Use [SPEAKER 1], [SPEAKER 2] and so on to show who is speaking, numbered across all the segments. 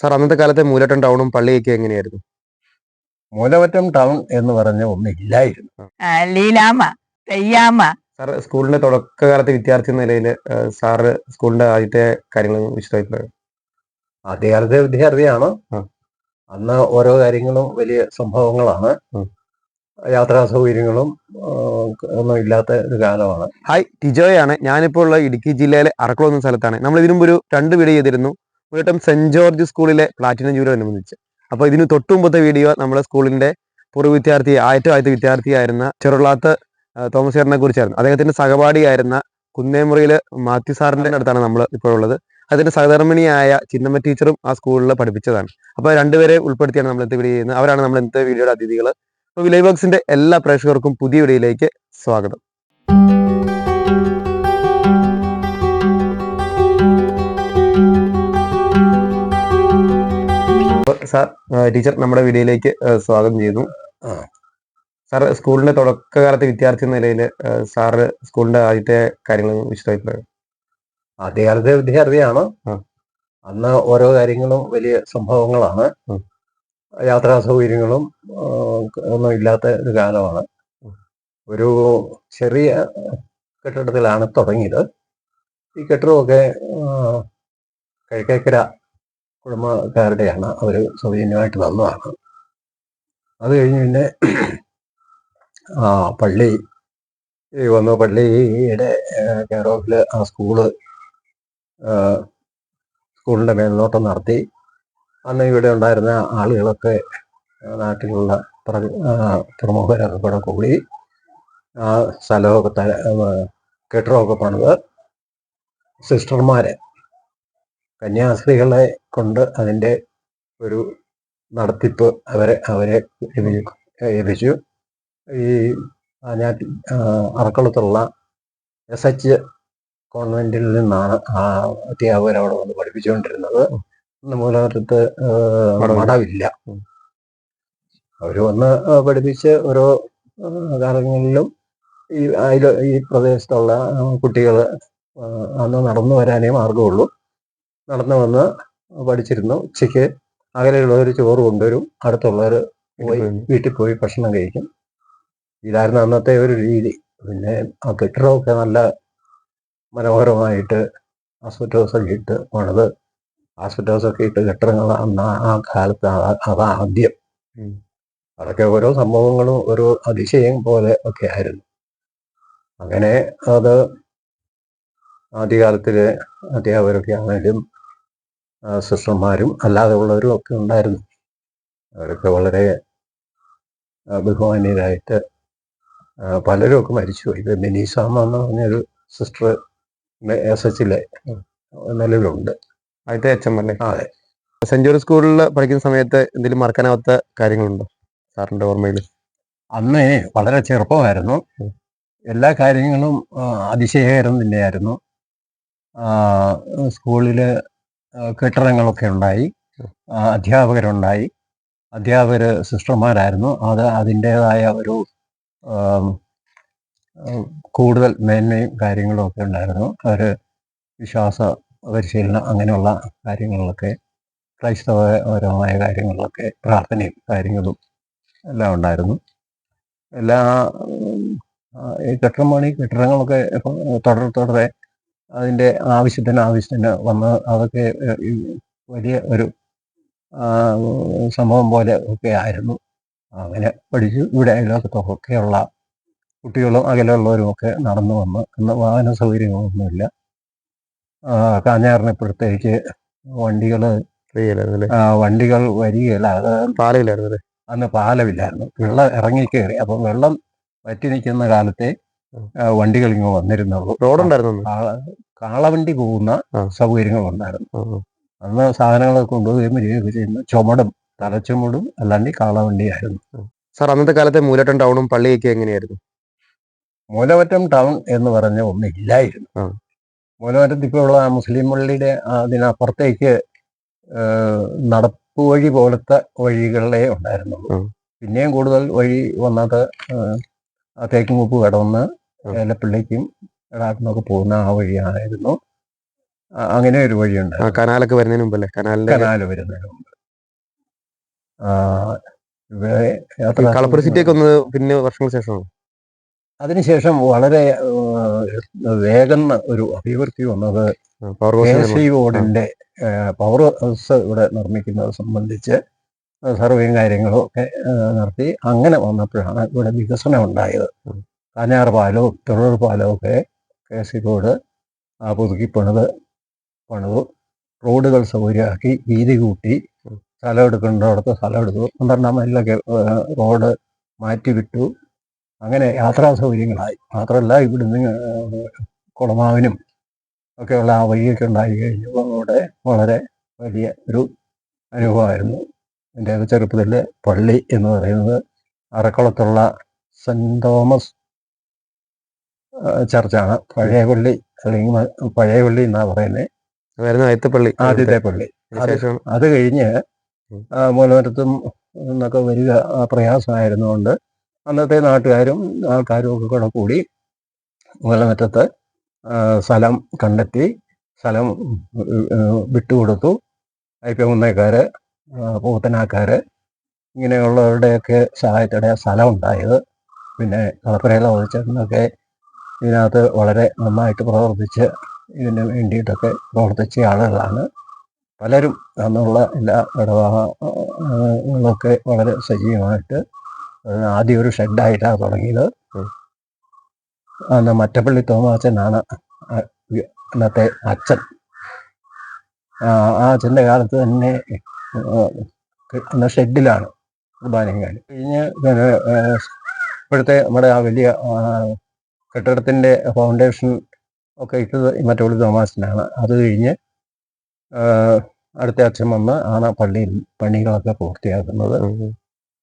[SPEAKER 1] Sir അന്നത്തെ കാലത്തെ മൂലട്ടൻ ടൗണും പള്ളിയൊക്കെ എങ്ങനെയായിരുന്നു?
[SPEAKER 2] മൂലമറ്റം ടൗൺ എന്ന് പറഞ്ഞ ഒന്നില്ലായിരുന്നു.
[SPEAKER 3] ലീലാമ്മ തെയ്യാമ്മ.
[SPEAKER 1] സാർ സ്കൂളിന്റെ തുടക്കകാലത്തെ വിദ്യാർത്ഥി എന്ന നിലയിൽ സാറ് സ്കൂളിന്റെ ആദ്യത്തെ കാര്യങ്ങൾ വിശദമായി പറയും.
[SPEAKER 2] ആദ്യകാലത്തെ വിദ്യാർത്ഥിയാണ്? അന്ന് ഓരോ കാര്യങ്ങളും വലിയ സംഭവങ്ങളാണ്. യാത്രാ സൗകര്യങ്ങളും ഒന്നും ഇല്ലാത്ത ഒരു കാലമാണ്.
[SPEAKER 1] ഹായ് ടിജോയാണ്. ഞാനിപ്പോൾ ഉള്ള ഇടുക്കി ജില്ലയിലെ അറക്കുളം എന്ന സ്ഥലത്താണ്. നമ്മൾ ഇതിനു ഒരു രണ്ട് വീഡിയോ ചെയ്തിരുന്നു. വീട്ടം സെന്റ് ജോർജ് സ്കൂളിലെ പ്ലാറ്റിനം ജൂബിലി അനുബന്ധിച്ച്. അപ്പോൾ ഇതിന് തൊട്ടു മുമ്പത്തെ വീഡിയോ നമ്മുടെ സ്കൂളിന്റെ പൂർവ വിദ്യാർത്ഥി ഏറ്റവും ആദ്യത്തെ വിദ്യാർത്ഥിയായിരുന്ന ചെറുളാത്ത് തോമസ് ചേട്ടനെ കുറിച്ചായിരുന്നു. അദ്ദേഹത്തിന്റെ സഹപാഠിയായിരുന്ന കുന്നേമുറിയിൽ മാത്യു സാറിന്റെ അടുത്താണ് നമ്മൾ ഇപ്പോൾ ഉള്ളത്. അതിന്റെ സഹധർമ്മിണിയായ ചിന്നമ്മ ടീച്ചറും ആ സ്കൂളിൽ പഠിപ്പിച്ചതാണ്. അപ്പോൾ രണ്ടുപേരെ ഉൾപ്പെടുത്തിയാണ് നമ്മൾ ഇന്നത്തെ വീഡിയോ ചെയ്യുന്നത്. അവരാണ് നമ്മൾ ഇന്നത്തെ വീഡിയോയുടെ അതിഥികൾ അപ്പോൾ വിലയ് ബോക്സിന്റെ എല്ലാ പ്രേക്ഷകർക്കും പുതിയ വീഡിയോയിലേക്ക് സ്വാഗതം. സാർ ടീച്ചർ നമ്മുടെ വീഡിയോയിലേക്ക് സ്വാഗതം ചെയ്യുന്നു. സാർ സ്കൂളിന്റെ തുടക്കകാലത്തെ വിദ്യാർത്ഥി എന്ന നിലയിൽ സാറ് സ്കൂളിന്റെ ആദ്യത്തെ കാര്യങ്ങൾ വിശദമായി പറയും
[SPEAKER 2] ആദ്യകാലത്തെ വിദ്യാർത്ഥിയാണ്. അന്ന് ഓരോ കാര്യങ്ങളും വലിയ സംഭവങ്ങളാണ്. യാത്രാ സൗകര്യങ്ങളും ഒന്നും ഇല്ലാത്ത ഒരു കാലമാണ്. ഒരു ചെറിയ കെട്ടിടത്തിലാണ് തുടങ്ങിയത്. ഈ കെട്ടിടമൊക്കെ കഴിക്കര കിഴക്കേക്കര കുടുംബക്കാരുടെയാണ് അവർ സൗജന്യമായിട്ട് തന്നതാണ് അത് കഴിഞ്ഞ് പിന്നെ പള്ളി വന്നു. പള്ളിയുടെ കെയർ ഓഫിൽ ആ സ്കൂൾ സ്കൂളിന്റെ മേൽനോട്ടം നടത്തി. അന്ന് ഇവിടെ ഉണ്ടായിരുന്ന ആളുകളൊക്കെ നാട്ടിലുള്ള പ്ര- പ്രമുഖരൊക്കെ കൂടെ കൂടി ആ സ്ഥലമൊക്കെ കെട്ടിടമൊക്കെ പണിത്. സിസ്റ്റർമാരെ കന്യാസ്ത്രീകളെ കൊണ്ട് അതിന്റെ ഒരു നടത്തിപ്പ് അവരെ അവരെ ഏൽപ്പി- ഏൽപ്പിച്ചു. ഈ ഞാൻ അറക്കുളത്തുള്ള എസ് എച്ച് കോൺവെന്റിൽ നിന്നാണ് ആ അധ്യാപകർ അവിടെ വന്ന് പഠിപ്പിച്ചുകൊണ്ടിരുന്നത്. മൂലത്ത് മൂലമറ്റത്ത്
[SPEAKER 1] മഠമില്ല.
[SPEAKER 2] അവർ വന്ന് പഠിപ്പിച്ച് ഓരോ കാലങ്ങളിലും ഈ അതിൽ ഈ പ്രദേശത്തുള്ള കുട്ടികൾ അന്ന് നടന്നു വരാനേ മാർഗമുള്ളൂ നടന്നു വന്ന് പഠിച്ചിരുന്നു. ഉച്ചയ്ക്ക് അകലെയുള്ളവർ ചോറ് കൊണ്ടുവരും. അടുത്തുള്ളവർ പോയി വീട്ടിൽ പോയി. ഭക്ഷണം കഴിക്കും. ഇതായിരുന്നു അന്നത്തെ ഒരു രീതി. പിന്നെ ആ കെട്ടിടമൊക്കെ നല്ല മനോഹരമായിട്ട് ആസ്പെറ്റോസ് ഒക്കെ ഇട്ട് പണിത്. ആസ്പെറ്റോസ് ഒക്കെ ഇട്ട് കെട്ടിടങ്ങൾ അന്ന് ആ- കാലത്ത് അതാ ആദ്യം. അതൊക്കെ ഓരോ സംഭവങ്ങളും ഓരോ അതിശയം പോലെ ഒക്കെ ആയിരുന്നു. അങ്ങനെ അത് ആദ്യകാലത്തിലെ അധ്യാപകരൊക്കെ ആണെങ്കിലും സിസ്റ്റർമാരും അല്ലാതെ ഉള്ളവരും ഒക്കെ ഉണ്ടായിരുന്നു. അവരൊക്കെ വളരെ ബഹുമാനീയരായിട്ട് പലരും ഒക്കെ മരിച്ചുപോയി. ഇത് മിനിസാമ എന്ന് പറഞ്ഞൊരു സിസ്റ്റർ എസ് എച്ചിലെ നിലവിലുണ്ട്.
[SPEAKER 1] ആദ്യത്തെ എച്ച് എം അല്ലേ
[SPEAKER 2] അതെ.
[SPEAKER 1] ജോർജ് സ്കൂളിൽ പഠിക്കുന്ന സമയത്ത് എന്തെങ്കിലും മറക്കാനാവാത്ത കാര്യങ്ങളുണ്ടോ? സാറിന്റെ ഓർമ്മയിൽ
[SPEAKER 2] അന്ന് വളരെ ചെറുപ്പമായിരുന്നു. എല്ലാ കാര്യങ്ങളും അതിശയകരം തന്നെയായിരുന്നു സ്കൂളിൽ കെട്ടിടങ്ങളൊക്കെ ഉണ്ടായി. അധ്യാപകരുണ്ടായി. അധ്യാപകര് സിസ്റ്റർമാരായിരുന്നു. അത് അതിന്റെതായ ഒരു കൂടുതൽ മേന്മയും കാര്യങ്ങളും ഒക്കെ ഉണ്ടായിരുന്നു. അവർ വിശ്വാസ പരിശീലനം അങ്ങനെയുള്ള കാര്യങ്ങളിലൊക്കെ ക്രൈസ്തവപരമായ കാര്യങ്ങളിലൊക്കെ പ്രാർത്ഥനയും കാര്യങ്ങളും എല്ലാം ഉണ്ടായിരുന്നു. എല്ലാ ഈ കെട്ടിടം പണി കെട്ടിടങ്ങളൊക്കെ തുടർ തുടരെ അതിന്റെ ആവശ്യത്തിന് ആവശ്യത്തിന് വന്ന് അതൊക്കെ വലിയ ഒരു സംഭവം പോലെ ഒക്കെ ആയിരുന്നു. അങ്ങനെ പഠിച്ചു. ഇവിടെ അയൽവക്കത്തൊക്കെയുള്ള കുട്ടികളും അകലെയുള്ളവരും ഒക്കെ നടന്നു വന്ന്. അന്ന് വാഹന സൗകര്യങ്ങളൊന്നുമില്ല. കാഞ്ഞാറിന് ഇപ്പോഴത്തേക്ക് വണ്ടികൾ വണ്ടികൾ വരികയില്ല. അത്
[SPEAKER 1] പാലയിലായിരുന്നു
[SPEAKER 2] അന്ന് പാലമില്ലായിരുന്നു. വെള്ളം ഇറങ്ങി കയറി. അപ്പം വെള്ളം വറ്റി നിൽക്കുന്ന കാലത്തെ വണ്ടികൾ ഇങ്ങ് വന്നിരുന്നുള്ളൂ.
[SPEAKER 1] റോഡുണ്ടായിരുന്നു
[SPEAKER 2] കാളവണ്ടി പോകുന്ന. സൗകര്യങ്ങൾ ഉണ്ടായിരുന്നു. അന്ന് സാധനങ്ങളൊക്കെ കൊണ്ടുപോവുകയും വരികയൊക്കെ ചെയ്യുന്ന. ചുമടും തലച്ചുമടും അല്ലാണ്ട് കാളവണ്ടി കാളവണ്ടിയായിരുന്നു.
[SPEAKER 1] സാർ അന്നത്തെ കാലത്തെ മൂലറ്റം ടൗണും പള്ളിയൊക്കെ എങ്ങനെയായിരുന്നു?
[SPEAKER 2] മൂലവറ്റം ടൗൺ എന്ന് പറഞ്ഞ ഒന്നില്ലായിരുന്നു. മൂലവറ്റത്ത് ഇപ്പോൾ ഉള്ള മുസ്ലിം പള്ളിയുടെ അതിനപ്പുറത്തേക്ക് നടപ്പ് വഴി പോലത്തെ വഴികളേ ഉണ്ടായിരുന്നുള്ളൂ. പിന്നെയും കൂടുതൽ വഴി വന്നത് തേക്കുമുപ്പ് കടന്ന് ഏലപ്പള്ളിക്കും എടാട്ടിനൊക്കെ പോകുന്ന ആ വഴിയായിരുന്നു. അങ്ങനെ ഒരു വഴിയുണ്ട്.
[SPEAKER 1] കനാലൊക്കെ വരുന്നതിന് മുമ്പല്ലേ? കനാലിന്റെ
[SPEAKER 2] കനാല് വരുന്നതിന് മുമ്പ്.
[SPEAKER 1] കളപ്പുര സിറ്റി ഒക്കെ ഒന്ന് പിന്നെ വർഷങ്ങൾക്ക് ശേഷമാണ്?
[SPEAKER 2] അതിനുശേഷം വളരെ വേഗം ഒരു അഭിവൃദ്ധി വന്നത്
[SPEAKER 1] പവർ ഹൗസ്
[SPEAKER 2] എസ് ബോർഡിന്റെ പവർ ഹൗസ് ഇവിടെ നിർമ്മിക്കുന്നത് സംബന്ധിച്ച് സർവേയും കാര്യങ്ങളും ഒക്കെ നടത്തി. അങ്ങനെ വന്നപ്പോഴാണ് ഇവിടെ വികസനം ഉണ്ടായത് കാനാർ പാലവും തൊഴിൽ പാലവും ഒക്കെ കെ റോഡ് ആ, പുതുക്കി പണിത്. പണിതു റോഡുകൾ സൗകര്യമാക്കി വീതി കൂട്ടി. സ്ഥലം എടുക്കേണ്ടടത്ത് സ്ഥലം എടുത്തു. പന്ത്രണ്ടാം മൈലിലൊക്കെ റോഡ് മാറ്റി വിട്ടു. അങ്ങനെ യാത്രാ സൗകര്യങ്ങളായി. മാത്രമല്ല ഇവിടുന്ന് കുളമാവിനും ഒക്കെയുള്ള ആ വഴിയൊക്കെ ഉണ്ടായി കഴിഞ്ഞപ്പോൾ വളരെ വലിയ ഒരു അനുഭവമായിരുന്നു. എന്റെ ചെറുപ്പത്തിൽ പള്ളി എന്ന് പറയുന്നത് അറക്കുളത്തുള്ള സെന്റ് തോമസ് ചർച്ചാണ്. പഴയ പള്ളി അല്ലെങ്കിൽ പഴയ പള്ളി എന്നാ പറയുന്നത് ആദ്യത്തെ പള്ളി. അത് കഴിഞ്ഞ് മൂലമറ്റത്തും എന്നൊക്കെ വരിക പ്രയാസമായിരുന്നുകൊണ്ട് അന്നത്തെ നാട്ടുകാരും ആൾക്കാരും ഒക്കെ കൂടെ കൂടി മൂലമറ്റത്ത് സ്ഥലം കണ്ടെത്തി സ്ഥലം വിട്ടുകൊടുത്തു. അയ്യപ്പമുന്നേക്കാര് പൂത്തനാക്കാര് ഇങ്ങനെയുള്ളവരുടെയൊക്കെ സഹായത്തോടെ സ്ഥലം ഉണ്ടായത് പിന്നെ കളപ്പുരയിലെ ഒഴിച്ചെന്നൊക്കെ ഇതിനകത്ത് വളരെ നന്നായിട്ട് പ്രവർത്തിച്ച് ഇതിന് വേണ്ടിയിട്ടൊക്കെ പ്രവർത്തിച്ച ആളുകളാണ്. പലരും അന്നുള്ള എല്ലാ ഇടപാടുകളൊക്കെ വളരെ സജീവമായിട്ട് ആദ്യം ഒരു ഷെഡായിട്ടാണ് തുടങ്ങിയത്. അന്ന് മറ്റപ്പള്ളി തോമാച്ചനാണ് അന്നത്തെ അച്ഛൻ. ആ അച്ഛന്റെ കാലത്ത് തന്നെ അന്ന് ഷെഡിലാണ് കുർബാനയും കഴിഞ്ഞ് പിന്നെ ഇപ്പോഴത്തെ നമ്മുടെ ആ വലിയ കെട്ടിടത്തിന്റെ ഫൗണ്ടേഷൻ ഒക്കെ ഇട്ടത് മറ്റോളി തോമാസിനാണ്. അത് കഴിഞ്ഞ് അടുത്ത അച്ഛൻ വന്ന് ആണ് പള്ളിയിൽ പണികളൊക്കെ പൂർത്തിയാക്കുന്നത്.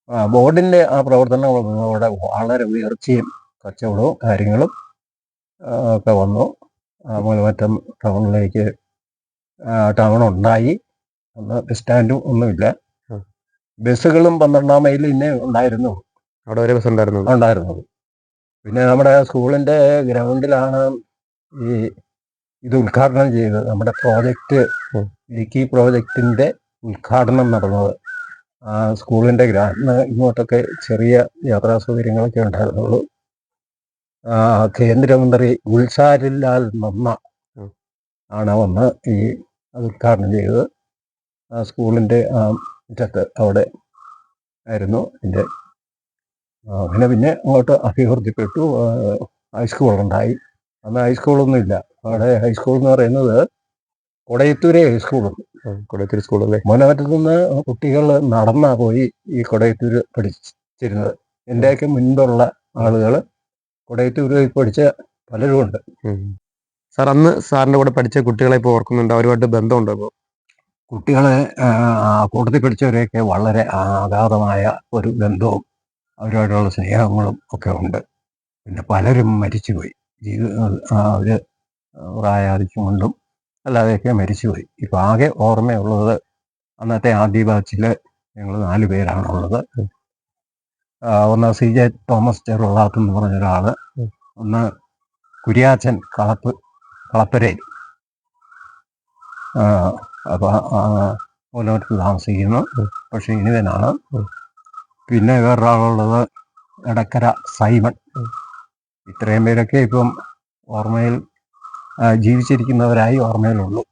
[SPEAKER 2] ആ, ബോർഡിന്റെ ആ പ്രവർത്തനങ്ങളോടെ വളരെ ഉയർച്ചയും കച്ചവടവും കാര്യങ്ങളും ഒക്കെ വന്നു. ആ, മൂലമറ്റം ടൗണിലേക്ക് ടൗൺ ഉണ്ടായി. അന്ന് ബസ് സ്റ്റാൻഡും ഒന്നുമില്ല. ബസ്സുകളും പന്ത്രണ്ടാം മൈലിൽ ഇന്നേ ഉണ്ടായിരുന്നു.
[SPEAKER 1] അവിടെ വരെ ബസ് ഉണ്ടായിരുന്നു?
[SPEAKER 2] ഉണ്ടായിരുന്നത്. പിന്നെ നമ്മുടെ സ്കൂളിന്റെ ഗ്രൗണ്ടിലാണ് ഈ ഇത് ഉദ്ഘാടനം ചെയ്തത് നമ്മുടെ പ്രോജക്റ്റ്. ഇടുക്കി പ്രോജക്റ്റിന്റെ ഉദ്ഘാടനം നടന്നത്. ആ സ്കൂളിന്റെ ഗ്രാമ ഇങ്ങോട്ടൊക്കെ ചെറിയ യാത്രാ സൗകര്യങ്ങളൊക്കെ ഉണ്ടായിരുന്നുള്ളൂ. കേന്ദ്രമന്ത്രി ഗുൽസാരിലാൽ നന്ന. ആണ് വന്ന് ഈ അത് ഉദ്ഘാടനം ചെയ്തത്. ആ മുറ്റത്ത് അവിടെ ആയിരുന്നു. എന്റെ അങ്ങനെ പിന്നെ അങ്ങോട്ട് അഭിവൃദ്ധിപ്പെട്ടു. ഹൈസ്കൂൾ ഹൈസ്കൂളുണ്ടായി അന്ന് ഹൈസ്കൂളൊന്നും ഇല്ല. അവിടെ ഹൈസ്കൂൾ എന്ന് പറയുന്നത് കൊടയത്തൂരെ ഹൈസ്കൂൾ
[SPEAKER 1] കൊടയത്തൂർ സ്കൂളല്ലേ
[SPEAKER 2] മൂലമറ്റത്തു നിന്ന് കുട്ടികൾ നടന്നാ പോയി ഈ കൊടയത്തൂര് പഠിച്ചിരുന്നത്. എന്റെയൊക്കെ മുൻപുള്ള ആളുകൾ കൊടയത്തൂര് പഠിച്ച പലരും ഉണ്ട്.
[SPEAKER 1] സാർ അന്ന് സാറിന്റെ കൂടെ പഠിച്ച കുട്ടികളെ ഇപ്പോൾ ഓർക്കുന്നുണ്ട്? അവരുമായിട്ട് ബന്ധമുണ്ടോ ഇപ്പോൾ
[SPEAKER 2] കുട്ടികളെ കൂട്ടത്തിൽ പഠിച്ചവരെയൊക്കെ വളരെ അഗാധമായ ഒരു ബന്ധവും അവരോടുള്ള സ്നേഹങ്ങളും ഒക്കെ ഉണ്ട്. പിന്നെ പലരും മരിച്ചുപോയി. ജീവിത അവർ പ്രായാധിക്യം കൊണ്ടും അല്ലാതെയൊക്കെ മരിച്ചുപോയി. ഇപ്പം ആകെ ഓർമ്മയുള്ളത് അന്നത്തെ ആദ്യ ബാച്ചിൽ ഞങ്ങൾ നാല് പേരാണുള്ളത്. ഒന്ന് സി ജെ തോമസ് ചെറുളാത്ത് എന്ന് പറഞ്ഞ ഒരാൾ ഒന്ന് കുര്യാച്ചൻ കളപ്പ് കളപ്പരയിൽ അപ്പോൾ അപ്പൊ മൂലമറ്റത്ത് താമസിക്കുന്നു. പക്ഷേ ഇനിവനാണ്. പിന്നെ വേറൊരാളുള്ളത് എടക്കര സൈമൺ. ഇത്രയും പേരൊക്കെ ഇപ്പം ഓർമ്മയിൽ ജീവിച്ചിരിക്കുന്നവരായി ഓർമ്മയിലുള്ളൂ.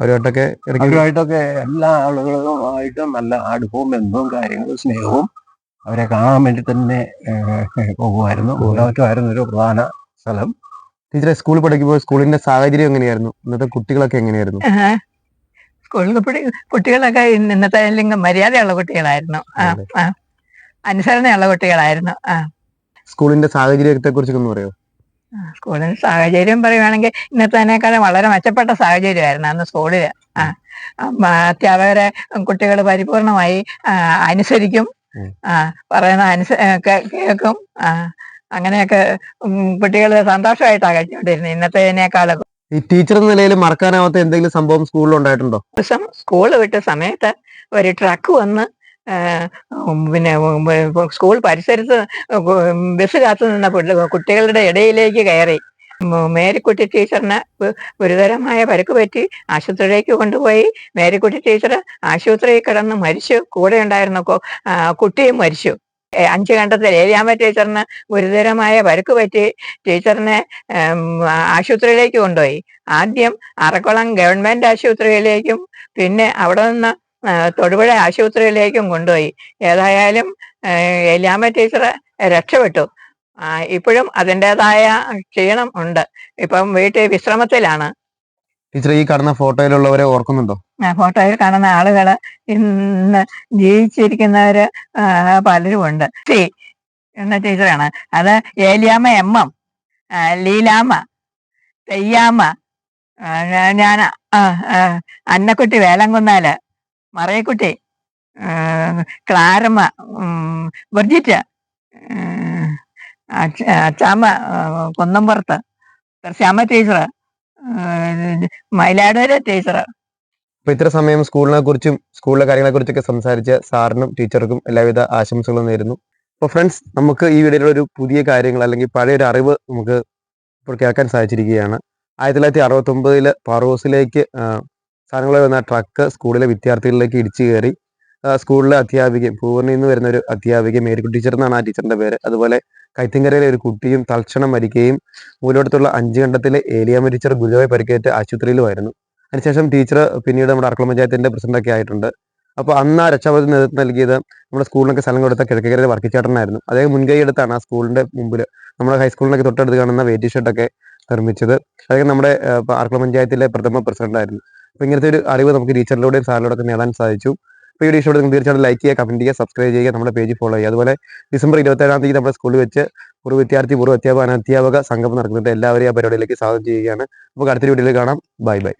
[SPEAKER 1] അവരുമായിട്ടൊക്കെ
[SPEAKER 2] അവരുമായിട്ടൊക്കെ എല്ലാ ആളുകളുമായിട്ടും നല്ല അടുപ്പവും ബന്ധവും കാര്യങ്ങളും സ്നേഹവും അവരെ കാണാൻ വേണ്ടി തന്നെ പോകുമായിരുന്നു. മൂലമറ്റമായിരുന്നു ഒരു പ്രധാന സ്ഥലം.
[SPEAKER 1] ടീച്ചറെ സ്കൂളിൽ പഠിക്കുമ്പോൾ സ്കൂളിന്റെ സാഹചര്യം എങ്ങനെയായിരുന്നു? ഇന്നത്തെ കുട്ടികളൊക്കെ എങ്ങനെയായിരുന്നു?
[SPEAKER 3] സ്കൂളിൽ കുട്ടികളൊക്കെ ഇന്ന- ഇന്നത്തെ മര്യാദയുള്ള കുട്ടികളായിരുന്നു. അനുസരണയുള്ള കുട്ടികളായിരുന്നു. ആ.
[SPEAKER 1] സ്കൂളിന്റെ സാഹചര്യത്തെ കുറിച്ചൊക്കെ പറയോ?
[SPEAKER 3] സ്കൂളിന്റെ സാഹചര്യം പറയുവാണെങ്കിൽ ഇന്നത്തേനേക്കാളും വളരെ മെച്ചപ്പെട്ട സാഹചര്യമായിരുന്നു അന്ന് സ്കൂളിൽ ആ. അധ്യാപകരെ കുട്ടികൾ പരിപൂർണമായി അനുസരിക്കും. ആ പറയുന്ന അനുസ കേൾക്കും. ആ അങ്ങനെയൊക്കെ കുട്ടികൾ സന്തോഷമായിട്ടാണ് കഴിച്ചുകൊണ്ടിരുന്നത് ഇന്നത്തേനേക്കാളും.
[SPEAKER 1] ഈ ടീച്ചർ എന്ന നിലയിൽ മറക്കാനാവാത്ത എന്തെങ്കിലും സംഭവം സ്കൂളിൽ ഉണ്ടായിട്ടുണ്ടോ?
[SPEAKER 3] ദിവസം സ്കൂൾ വിട്ട സമയത്ത് ഒരു ട്രക്ക് വന്ന് പിന്നെ സ്കൂൾ പരിസരത്ത് ബസ് കാത്തു നിന്ന കുട്ടികളുടെ ഇടയിലേക്ക് കയറി. മേരിക്കുട്ടി ടീച്ചറിന് ഗുരുതരമായ പരുക്ക് പറ്റി ആശുപത്രിയിലേക്ക് കൊണ്ടുപോയി. മേരിക്കുട്ടി ടീച്ചർ ആശുപത്രിയിൽ കിടന്ന് മരിച്ചു. കൂടെ ഉണ്ടായിരുന്ന കുട്ടിയും മരിച്ചു. അഞ്ച് കണ്ടത്തിൽ ഏലിയാമ്മ ടീച്ചറിന് ഗുരുതരമായ പരുക്ക് പറ്റി ടീച്ചറിനെ ആശുപത്രിയിലേക്ക് കൊണ്ടുപോയി. ആദ്യം അറക്കുളം ഗവൺമെന്റ് ആശുപത്രിയിലേക്കും പിന്നെ അവിടെ നിന്ന് തൊടുപുഴ ആശുപത്രിയിലേക്കും കൊണ്ടുപോയി. ഏതായാലും എല്ലാമ ടീച്ചർ രക്ഷപ്പെട്ടു. ഇപ്പോഴും അതിന്റെതായ ക്ഷീണം ഉണ്ട്. ഇപ്പം വീട്ടിൽ വിശ്രമത്തിലാണ്.
[SPEAKER 1] ടീച്ചർ ഈ കാണുന്ന ഫോട്ടോയിലുള്ളവരെ ഓർക്കുന്നുണ്ടോ?
[SPEAKER 3] ആ, ഫോട്ടോയിൽ കാണുന്ന ആളുകൾ ഇന്ന് ജീവിച്ചിരിക്കുന്നവര് പലരും ഉണ്ട്. ടി എന്ന ടീച്ചറാണ്. അത് ഏലിയാമ എം എം ലീലാമ്മ തെയ്യാമ്മ ഞാൻ അന്നക്കുട്ടി വേലങ്കുന്നാൽ. മറയക്കുട്ടി ക്ലാരമ്മ ബുർജിറ്റ് അച്ചാമ്മ കൊന്നംപുറത്ത് ശ്യാമ ടീച്ചർ മയിലാടുകര ടീച്ചർ
[SPEAKER 1] അപ്പൊ ഇത്ര സമയം സ്കൂളിനെ കുറിച്ചും സ്കൂളിലെ കാര്യങ്ങളെ കുറിച്ചൊക്കെ സംസാരിച്ച സാറിനും ടീച്ചർക്കും എല്ലാവിധ ആശംസകളും നേരുന്നു. അപ്പൊ ഫ്രണ്ട്സ് നമുക്ക് ഈ വീഡിയോയിലുള്ള ഒരു പുതിയ കാര്യങ്ങൾ അല്ലെങ്കിൽ പഴയ ഒരു അറിവ് നമുക്ക് ഇപ്പോൾ കേൾക്കാൻ സാധിച്ചിരിക്കുകയാണ്. ആയിരത്തി തൊള്ളായിരത്തി അറുപത്തി ഒമ്പതിൽ പാറോസിലേക്ക് സാധനങ്ങളെ വന്ന ട്രക്ക് സ്കൂളിലെ വിദ്യാർത്ഥികളിലേക്ക് ഇടിച്ചു കയറി സ്കൂളിലെ അധ്യാപിക പൂർണയിൽ നിന്ന് വരുന്ന ഒരു അധ്യാപിക മേരിക്കുട്ടി ടീച്ചർ എന്നാണ് ആ ടീച്ചറിന്റെ പേര്. അതുപോലെ കൈത്തിങ്കരയിലെ ഒരു കുട്ടിയും തൽക്ഷണം മരിക്കുകയും മൂലോടത്തുള്ള അഞ്ച് കണ്ടത്തിലെ ഏലിയാമ്മ ടീച്ചർ ഗുരുതരമായി പരിക്കേറ്റ് ആശുപത്രിയിലുമായിരുന്നു. അതിനുശേഷം ടീച്ചർ പിന്നീട് നമ്മുടെ അർക്കള പഞ്ചായത്തിന്റെ പ്രസിഡന്റൊക്കെ ആയിട്ടുണ്ട്. അപ്പോൾ അന്ന് ആ രക്ഷാപതി നേതൃത്വം നൽകിയത് നമ്മുടെ സ്കൂളിനൊക്കെ സ്ഥലം കൊടുത്ത കിഴക്കേരയിലെ വർക്കിച്ചേട്ടനായിരുന്നു. അദ്ദേഹം മുൻകൈ എടുത്താണ് ആ സ്കൂളിന്റെ മുമ്പിൽ നമ്മുടെ ഹൈസ്കൂളിനൊക്കെ തൊട്ടടുത്ത് കാണുന്ന വെയിറ്റ് ഷർട്ടൊക്കെ നിർമ്മിച്ചത്. അദ്ദേഹം നമ്മുടെ അർക്കള പഞ്ചായത്തിലെ പ്രഥമ പ്രസിഡന്റ് ആയിരുന്നു. അപ്പോൾ ഇങ്ങനത്തെ ഒരു അറിവ് നമുക്ക് ടീച്ചറിലൂടെയും സാറിലൂടെ നേടാൻ സാധിച്ചു. അപ്പോൾ ഈ വീഡിയോ നിങ്ങൾ തീർച്ചയായിട്ടും ലൈക്ക് ചെയ്യുക കമന്റ് ചെയ്യുക സബ്സ്ക്രൈബ് ചെയ്യുക നമ്മുടെ പേജ് ഫോളോ ചെയ്യുക. അതുപോലെ ഡിസംബർ ഇരുപത്തേഴാം തീയതി നമ്മുടെ സ്കൂളിൽ വെച്ച് പൂർവ വിദ്യാർത്ഥി പൂർവ അധ്യാപക അനധ്യാപക സംഗമം നടക്കുന്നുണ്ട്. എല്ലാവരെയും ആ പരിപാടിയിലേക്ക് സ്വാഗതം ചെയ്യുകയാണ്. നമുക്ക് അടുത്തൊരു വീഡിയോയിൽ കാണാം. Bye bye